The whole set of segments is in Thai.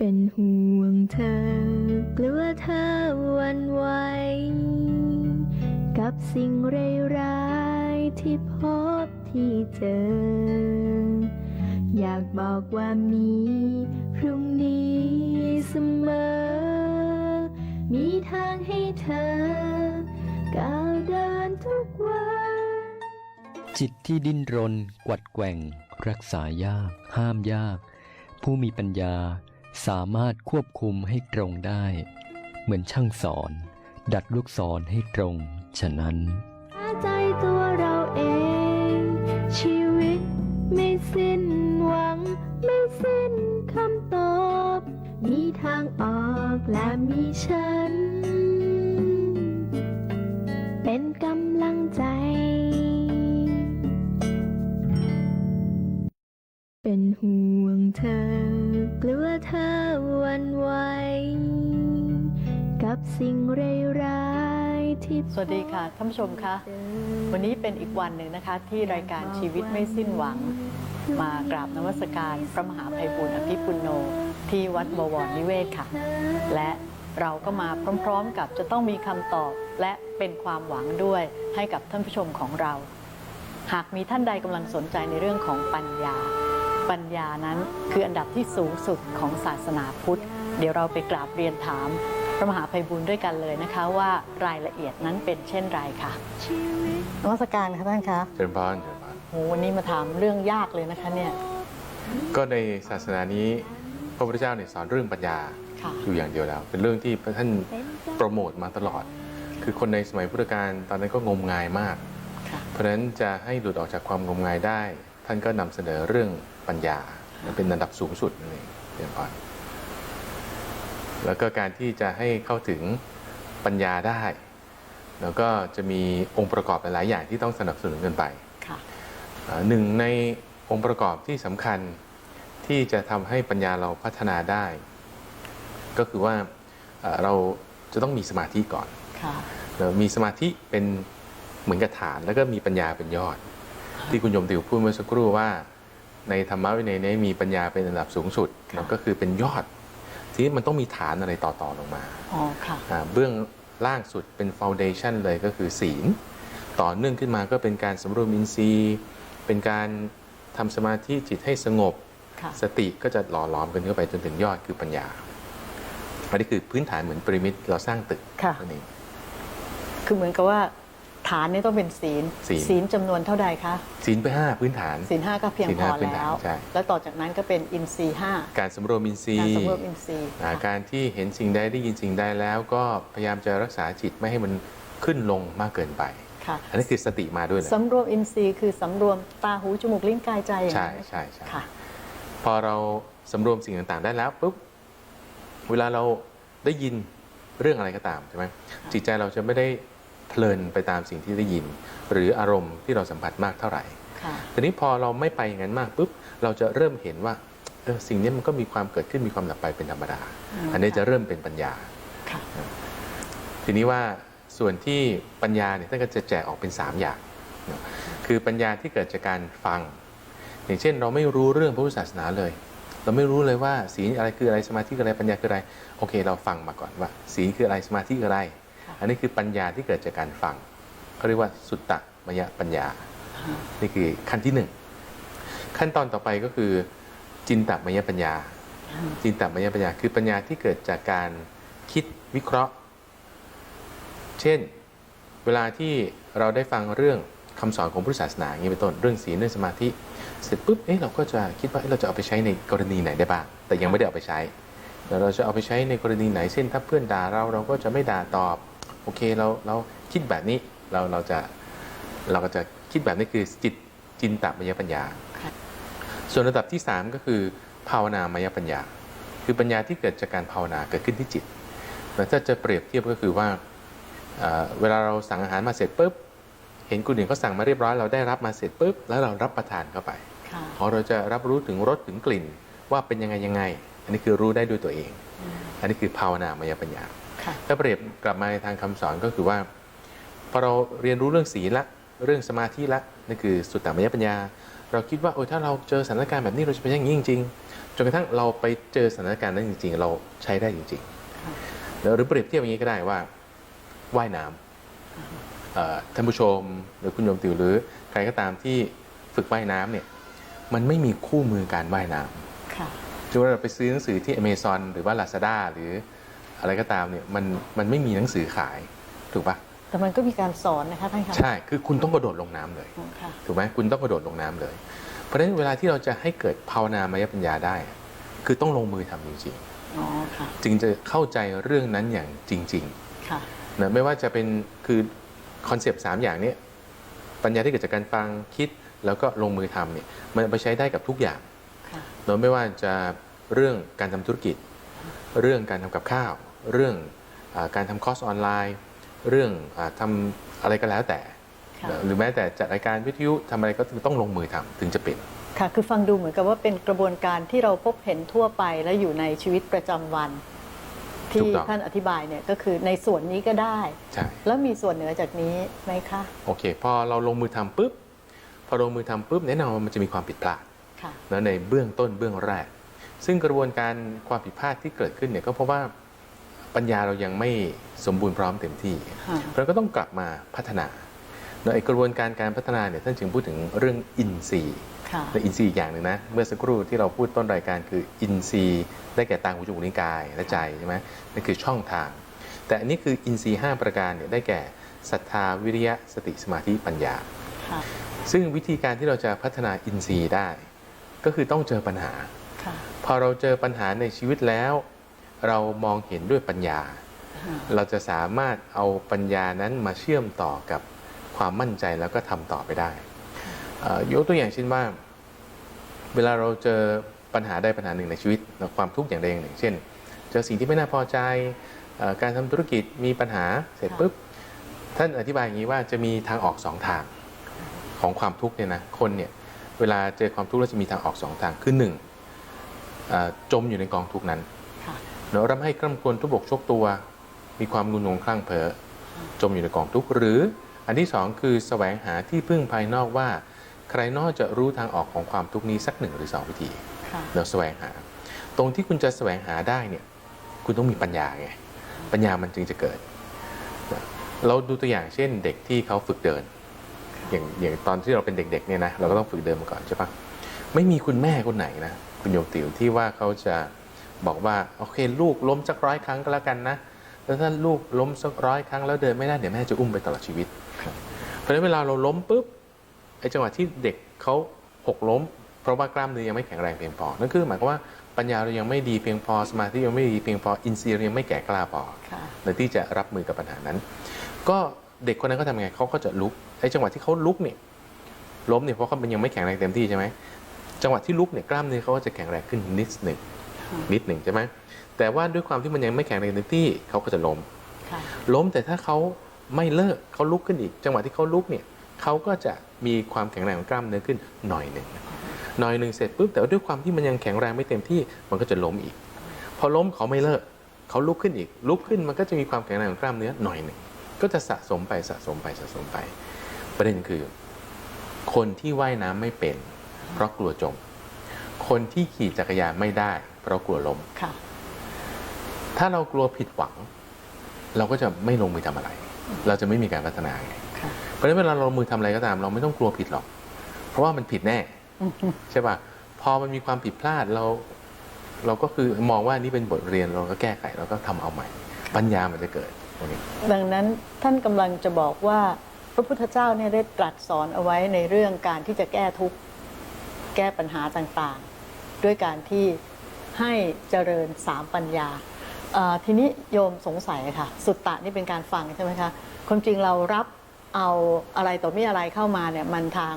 เป็นห่วงเธอกลัวเธอวันไหวกับสิ่งร้ายๆที่พบที่เจอ อยากบอกว่ามีพรุ่งนี้เสมอ มีทางให้เธอก้าวเดินทุกวัน จิตที่ดิ้นรน กวัดแกว่ง รักษายาก ห้ามยาก ผู้มีปัญญา สามารถควบคุมให้ตรงได้ เหมือนช่างสอน ดัดลูกศรให้ตรง ฉะนั้น ใจตัวเราเอง ชีวิตไม่สิ้นหวัง ไม่สิ้นคำตอบ มีทางออกและมีฉัน เป็นก สวัสดีค่ะท่านผู้ชมคะวันนี้เป็นอีกวันหนึ่งนะคะ ที่รายการชีวิตไม่สิ้นหวัง มากราบนมัสการพระมหาภัยบุญอภิปุโน ที่วัดบวรนิเวศค่ะ และเราก็มาพร้อมๆกับจะต้องมีคำตอบและเป็นความหวังด้วยให้กับท่านผู้ชมของเรา หากมีท่านใดกำลังสนใจในเรื่องของปัญญา ปัญญานั้นคืออันดับที่สูงสุดของศาสนาพุทธ เดี๋ยวเราไปกราบเรียนถาม พระมหาภัยบุญด้วยกันเลยนะคะว่ารายละเอียดนั้นเป็นเช่นไรค่ะชีวิตนมัสการค่ะท่านคะเจริญพรเจริญพรโอ้วันนี้มาถามเรื่องยากเลยนะคะเนี่ยก็ในศาสนานี้พระพุทธเจ้าเนี่ยสอนเรื่องปัญญาค่ะอยู่อย่างเดียวแล้ว เป็นเรื่องที่พระท่านโปรโมทมาตลอด คือคนในสมัยพุทธกาลตอนนั้นก็งมงายมากค่ะเพราะฉะนั้นจะให้หลุดออกจากความงมงายได้ ท่านก็นำเสนอเรื่องปัญญาเป็นระดับสูงสุดนั่นเองเจริญพร แล้วก็การที่จะให้เข้าถึงปัญญาได้ แล้วก็จะมีองค์ประกอบหลาย ๆ อย่างที่ต้องสนับสนุนกันไปค่ะอ่าหนึ่งในองค์ประกอบที่สำคัญที่จะทำให้ปัญญาเราพัฒนาได้ ก็คือว่าเอ่อเราจะต้องมีสมาธิก่อนค่ะเรามีสมาธิเป็นเหมือนกับฐานแล้วก็มีปัญญาเป็นยอด ที่คุณโยมติวพูดเมื่อสักครู่ว่า ในธรรมะวินัยนี้มีปัญญาเป็นระดับสูงสุดค่ะมันก็คือเป็นยอด ทีนี้มันต้องมีฐานอะไรต่อๆลงมาอ๋อค่ะอ่าเบื้องล่างสุดเป็นฟ u n เดชันเลยก็คือศีล ต่อเนื่องขึ้นมาก็เป็นการสำรวมอินทรีย์ เป็นการทำสมาธิจิตให้สงบค่ะสติก็จะหล่อหลอมกันเข้าไปจนถึงยอดคือปัญญาอันนี้คือพื้นฐานเหมือนพีระมิดเราสร้างตึกค่ะนั่นเองคือเหมือนกับว่า ฐานนี่ต้องเป็นศีลศีลศีลจำนวนเท่าใดคะศีลไปห้าพื้นฐาน ศีลห้าก็เพียงศีลพห้าอพื้นฐานแล้ว ใช่ แล้วต่อจากนั้นก็เป็นอินทรีย์ห้าการสำรวมอินทรีการย์สำรวมอินทรีย์อ่าค่ะ การที่เห็นสิ่งใดได้ยินสิ่งใดแล้ว ก็พยายามจะรักษาจิตไม่ให้มันขึ้นลงมากเกินไป ค่ะ อันนี้คือสติมาด้วยเลยสำรวมอินทรีย์คือสำรวมตาหูจมูกลิ้นกายใจอย่างใช่นั้นใช่ใช่ ค่ะ พอเราสำรวมสิ่งต่างๆ ได้แล้วปุ๊บเวลาเราได้ยินเรื่องอะไรก็ตามใช่ไหมจิตใจเราจะไม่ได้ เพลินไปตามสิ่งที่ได้ยิน หรืออารมณ์ที่เราสัมผัสมากเท่าไหร่ค่ะทีนี้พอเราไม่ไปอย่างนั้นมากปุ๊บเราจะเริ่มเห็นว่าเออสิ่งนี้มันก็มีความเกิดขึ้นมีความดับไปเป็นธรรมดาอืมอันนี้จะเริ่มเป็นปัญญาค่ะทีนี้ว่าส่วนที่ปัญญาเนี่ยท่านก็จะแจกออกเป็น 3 อย่างเนอะคือปัญญาที่เกิดจากการฟัง อย่างเช่น เราไม่รู้เรื่องพระพุทธศาสนาเลย เราไม่รู้เลยว่าศีลอะไรคืออะไรสมาธิคืออะไรปัญญาคืออะไร โอเค เราฟังมาก่อนว่า ศีลคืออะไรสมาธิคืออะไรค่ะ อันนี้คือปัญญาที่เกิดจากการฟังเขาเรียกว่าสุตตะมยปัญญา นี่คือขั้นที่หนึ่งขั้นตอนต่อไปก็คือ จินตมยปัญญา จินตมยปัญญาคือปัญญาที่เกิดจากการคิดวิเคราะห์ เช่น เวลาที่เราได้ฟังเรื่องคำสอนของพุทธศาสนาอย่างนี้เป็นต้นเรื่องศีลเรื่องสมาธิ เสร็จปุ๊บเอ๊ะเราก็จะคิดว่าเอ๊ะเราจะเอาไปใช้ในกรณีไหนได้บ้าง แต่ยังไม่ได้เอาไปใช้แล้วเราจะเอาไปใช้ในกรณีไหนเช่นถ้าเพื่อนด่าเราเราก็จะไม่ด่าตอบ โอเคเราเราคิดแบบนี้เราเราจะเราก็จะคิดแบบนี้คือจิตจินตมยปัญญาค่ะส่วนระดับที่ 3 ก็คือภาวนามยปัญญา คือปัญญาที่เกิดจากการภาวนาเกิดขึ้นที่จิตแล้วถ้าจะเปรียบเทียบก็คือว่าเอ่อเวลาเราสั่งอาหารมาเสร็จปุ๊บเห็นคนอื่นเขาสั่งมาเรียบร้อยเราได้รับมาเสร็จปุ๊บแล้วเรารับประทานเข้าไปค่ะพอเราจะรับรู้ถึงรสถึงกลิ่นว่าเป็นยังไงยังไง อันนี้คือรู้ได้ด้วยตัวเอง อันนี้คือภาวนามยปัญญาค่ะ ถ้าเปรียบกลับมาในทางคำสอนก็คือว่าพอเราเรียนรู้เรื่องศีลละเรื่องสมาธิละนั่นคือสุตตมยปัญญา เราคิดว่าโอ้ยถ้าเราเจอสถานการณ์แบบนี้เราจะเป็นอย่างนี้จริงๆจนกระทั่งเราไปเจอสถานการณ์นั้นจริง ๆ เราใช้ได้จริงค่ะๆแล้วหรือเปรียบเทียบอย่างนี้ก็ได้ว่าว่ายน้ำเอ่อท่านผู้ชมหรือคุณโยมติวหรือใครก็ตามที่ฝึกว่ายน้ำเนี่ยมันไม่มีคู่มือการว่ายน้ำค่ะสมมติว่าเราไปซื้อหนังสือที่ Amazon หรือว่า Lazada หรือ อะไรก็ตามเนี่ยมันมันไม่มีหนังสือขายถูกปะแต่มันก็มีการสอนนะคะท่านคะใช่คือคุณต้องกระโดดลงน้ำเลยค่ะถูกไหมคุณต้องกระโดดลงน้ำเลย เพราะฉะนั้นเวลาที่เราจะให้เกิดภาวนามยปัญญาได้ คือต้องลงมือทำจริงอ๋อค่ะๆจึงจะเข้าใจเรื่องนั้นอย่างจริงค่ะๆนะไม่ว่าจะเป็นคือคอนเซปต์สามอย่างเนี้ปัญญาที่เกิดจากการฟังคิดแล้วก็ลงมือทำเนี่ยมันเอาไปใช้ได้กับทุกอย่างค่ะเนอะไม่ว่าจะเรื่องการทำธุรกิจ เรื่องการทำกับข้าว เรื่องอาการทำคอร์สออนไลน์ เรื่องอาทำอะไรก็แล้วแต่ค่ะเนอะหรือแม้แต่จัดรายการวิทยุทำอะไรก็ต้องลงมือทำถึงจะเป็นค่ะคือฟังดูเหมือนกับว่าเป็นกระบวนการที่เราพบเห็นทั่วไปและอยู่ในชีวิตประจำวันถูที่กต้องท่านอธิบายเนี่ยก็คือในส่วนนี้ก็ได้ใช่แล้วมีส่วนเหนือจากนี้ไหมคะโอเค พอเราลงมือทำปุ๊บพอลงมือทำปุ๊บแน่นอนว่ามันจะมีความผิดพลาดค่ะนะในเบื้องต้นเบื้องแรก ซึ่งกระบวนการความผิดพลาดที่เกิดขึ้นเนี่ยก็เพราะว่าปัญญาเรายังไม่สมบูรณ์พร้อมเต็มที่ค่ะเราก็ต้องกลับมาพัฒนาเนอะไอ้กระบวนการการพัฒนาเนี่ยท่านจึงพูดถึงเรื่องอินทรีย์ค่ะและอินทรีย์อีกอย่างหนึ่งนะเมื่อสักครู่ที่เราพูดต้นรายการคืออินทรีย์ได้แก่ตาหูจมูกลิ้นกายและใจใช่ไหมนั่นคือช่องทาง แต่อันนี้คืออินทรีย์ห้าประการเนี่ยได้แก่ศรัทธาวิริยะสติสมาธิปัญญาค่ะซึ่งวิธีการที่เราจะพัฒนาอินทรีย์ได้ ก็คือต้องเจอปัญหาค่ะ พอเราเจอปัญหาในชีวิตแล้ว เรามองเห็นด้วยปัญญา เราจะสามารถเอาปัญญานั้นมาเชื่อมต่อกับความมั่นใจแล้วก็ทำต่อไปได้ยกตัวอย่างเช่นว่า เวลาเราเจอปัญหาใดปัญหาหนึ่งในชีวิตความทุกข์อย่างใดอย่างหนึ่ง เช่น เจอสิ่งที่ไม่น่าพอใจอการทำธุรกิจมีปัญหาเสร็จปุ๊บท่านอธิบายอย่างนี้ว่าจะมีทางออกสองทางของความทุกข์เนี่ยนะคนเนี่ยเวลาเจอความทุกข์แล้วจะมีทางออกสองทางคือหนึ่ง จมอยู่ในกองทุกข์นั้นค่ะเนาะร่ำให้กล้ำกลวนทุบบกชกตัว มีความงุนงงคลั่งเพ้อจมอยู่ในกองทุกข์หรืออันที่สองคือแสวงหาที่พึ่งภายนอกว่า ใครนอกจะรู้ทางออกของความทุกข์นี้สักหนึ่งหรือสองวิธีค่ะเราแสวงหา ตรงที่คุณจะแสวงหาได้เนี่ยคุณต้องมีปัญญาไงปัญญามันจึงจะเกิดนะเราดูตัวอย่างเช่นเด็กที่เขาฝึกเดิน อย่างอย่างตอนที่เราเป็นเด็กๆเนี่ยนะเราก็ต้องฝึกเดินมาก่อนใช่ปะไม่มีคุณแม่คนไหนนะ คุณโยมติ๋วที่ว่าเขาจะบอกว่าโอเค ลูกล้มสักร้อยครั้งก็แล้วกันนะแล้วถ้าลูกล้มสักร้อยครั้งแล้วเดินไม่ได้เดี๋ยวแม่จะอุ้มไปตลอดชีวิต เพราะฉะนั้นเวลาเราล้มปุ๊บไอ้จังหวะที่เด็กเขาหกล้ม เพราะว่ากล้ามเนื้อยังไม่แข็งแรงเพียงพอ นั่นคือหมายความว่าปัญญาเรายังไม่ดีเพียงพอสมาธิยังไม่ดีเพียงพออินทรีย์เรายังไม่แก่กล้าพอค่ะในที่จะรับมือกับปัญหานั้น ก็เด็กคนนั้นเขาทำไงเขาก็จะลุกไอ้จังหวะที่เขาลุกเนี่ยล้มเนี่ยเพราะเขามันยังไม่แข็งแรงเต็มที่ใช่ไหม จังหวะที่ลุกเนี่ยกล้ามเนื้อเขาก็จะแข็งแรงขึ้นนิดหนึ่งค่ะนิดหนึ่งใช่ไหมแต่ว่าด้วยความที่มันยังไม่แข็งแรงเต็มที่เขาก็จะล้มค่ะล้มแต่ถ้าเขาไม่เลิกเขาลุกขึ้นอีก จังหวะที่เขาลุกเนี่ยเขาก็จะมีความแข็งแรงของกล้ามเนื้อขึ้นหน่อยหนึ่งหน่อยหนึ่งเสร็จปุ๊บแต่ว่าด้วยความที่มันยังแข็งแรงไม่เต็มที่มันก็จะล้มอีก พอล้มเขาไม่เลิกเขาลุกขึ้นอีก ลุกขึ้นมันก็จะมีความแข็งแรงของกล้ามเนื้อหน่อยหนึ่งก็จะสะสมไปสะสมไปสะสมไป ประเด็นคือ คนที่ว่ายน้ำไม่เป็น เพราะกลัวจม คนที่ขี่จักรยานไม่ได้ เพราะกลัวล้มค่ะถ้าเรากลัวผิดหวัง เราก็จะไม่ลงมือทำอะไร เราจะไม่มีการพัฒนาไงค่ะเพราะฉะนั้นเวลาเราลงมือทำอะไรก็ตาม เราไม่ต้องกลัวผิดหรอก เพราะว่ามันผิดแน่ใช่ป่ะพอมันมีความผิดพลาดเรา เราก็คือมองว่านี่เป็นบทเรียนเราก็แก้ไขเราก็ทำเอาใหม่ ปัญญามันจะเกิดตรงนี้ดังนั้นท่านกำลังจะบอกว่าพระพุทธเจ้าเนี่ยได้ตรัสสอนเอาไว้ในเรื่องการที่จะแก้ทุกข์ แก้ปัญหาต่างๆ ด้วยการที่ให้เจริญสามปัญญาเอ่อทีนี้โยมสงสัยค่ะ สุตตะนี่เป็นการฟังใช่ไหมคะความจริงเรารับเอาอะไรต่อมีอะไรเข้ามาเนี่ยมันทาง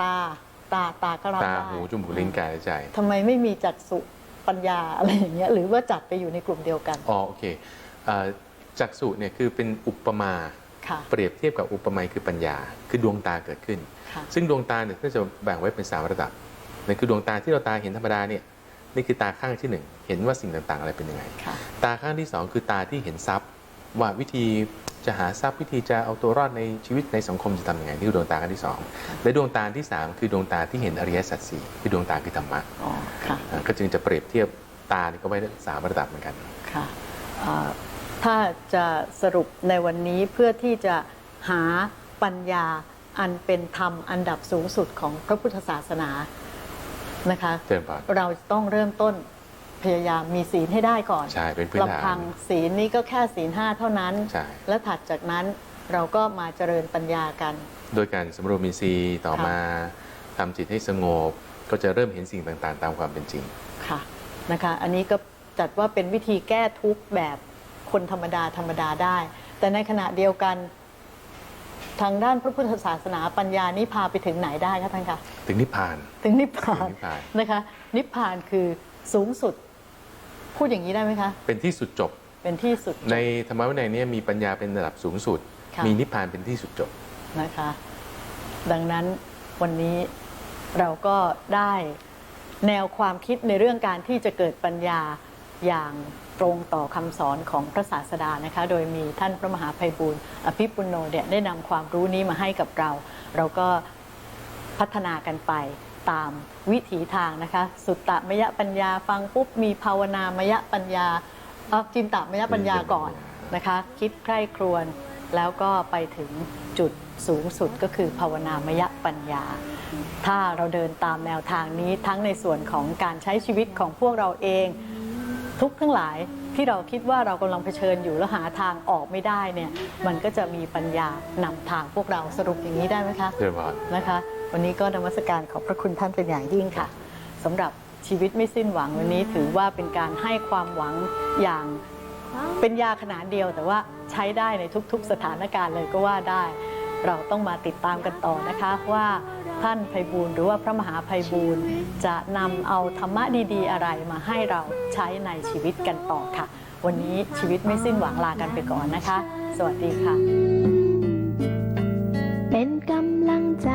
ตาตาตาก็รับตาได้หูจมูกลิ้นกายและใจทำไมไม่มีจักษุปัญญาอะไรอย่างเงี้ยหรือว่าจัดไปอยู่ในกลุ่มเดียวกันอ๋อโอเคเอ่อจักษุเนี่ยคือเป็นอุปมาค่ะ เปรียบเทียบกับอุปไมยคือปัญญา คือดวงตาเกิดขึ้นค่ะซึ่งดวงตาเนี่ยก็จะแบ่งไว้เป็นสามระดับนั่นคือดวงตาที่เราตาเห็นธรรมดาเนี่ยนี่คือตาข้างที่หนึ่งเห็นว่าสิ่งต่างๆ อะไรเป็นยังไงค่ะตาข้างที่สองคือตาที่เห็นทรัพย์ ว่าวิธีจะหาทรัพย์วิธีจะเอาตัวรอดในชีวิตในสังคมจะทำยังไงนี่คือดวงตาขั้นที่สองและดวงตาที่สามคือดวงตาที่เห็นอริยสัจสี่คือดวงตาคือธรรมะอ๋อค่ะอ่าก็จึงจะเปรียบเทียบตานี่ก็ไว้สามระดับเหมือนกันค่ะเอ่อ ถ้าจะสรุปในวันนี้เพื่อที่จะหาปัญญาอันเป็นธรรมอันดับสูงสุดของพระพุทธศาสนานะคะเจริญพรเราต้องเริ่มต้นพยายามมีศีลให้ได้ก่อนใช่เป็นพื้นฐานลำพังศีลนี้ก็แค่ศีลห้าเท่านั้นใช่และถัดจากนั้นเราก็มาเจริญปัญญากัน โดยการสำรวมอินทรีย์ต่อมาทำจิตให้สงบก็จะเริ่มเห็นสิ่งต่างๆ ตามความเป็นจริงค่ะนะคะ อันนี้ก็จัดว่าเป็นวิธีแก้ทุกข์แบบ คนธรรมดาธรรมดาได้ แต่ในขณะเดียวกัน ทางด้านพระพุทธศาสนาปัญญานี้พาไปถึงไหนได้คะท่านคะถึงนิพพาน ถึงนิพพาถึนงนิพพาน นะคะ นิพพานคือสูงสุด พูดอย่างนี้ได้ไหมคะ เป็นที่สุดจบเป็นที่สุดในธรรมวินัยเนี้มีปัญญาเป็นระดับสูงสุด ค่ะ มีนิพพานเป็นที่สุดจบ นะคะ ดังนั้นวันนี้เราก็ได้แนวความคิดในเรื่องการที่จะเกิดปัญญาอย่าง ตรงต่อคำสอนของพระศาสดานะคะ โดยมีท่านพระมหาภัยบูร์อภิปุโนเนี่ยได้นำความรู้นี้มาให้กับเรา เราก็พัฒนากันไปตามวิถีทางนะคะ สุตตมยปัญญาฟังปุ๊บมีภาวนามยปัญญาออจินตมยปัญญาก่อนนะคะ คิดใคร่ครวญแล้วก็ไปถึงจุดสูงสุดก็คือภาวนามยปัญญา ถ้าเราเดินตามแนวทางนี้ทั้งในส่วนของการใช้ชีวิตของพวกเราเอง ทุกข์ทั้งหลายที่เราคิดว่าเรากำลังเผชิญอยู่แล้วหาทางออกไม่ได้เนี่ยมันก็จะมีปัญญานำทางพวกเราสรุปอย่างนี้ได้ไหมคะเจริญพรนะคะ วันนี้ก็นมัสการขอบพระคุณท่านเป็นอย่างยิ่งค่ะสำหรับชีวิตไม่สิ้นหวังวันนี้ถือว่าเป็นการให้ความหวังอย่างเป็นยาขนาดเดียว แต่ว่าใช้ได้ในทุกๆสถานการณ์เลยก็ว่าได้ เราต้องมาติดตามกันต่อนะคะว่า ท่านภัยบูลหรือว่าพระมหาภัยบูลจะนำเอาธรรมะดีๆ อะไรมาให้เราใช้ในชีวิตกันต่อค่ะ วันนี้ชีวิตไม่สิ้นหวังลากันไปก่อนนะคะ สวัสดีค่ะ เป็นกำลังใจ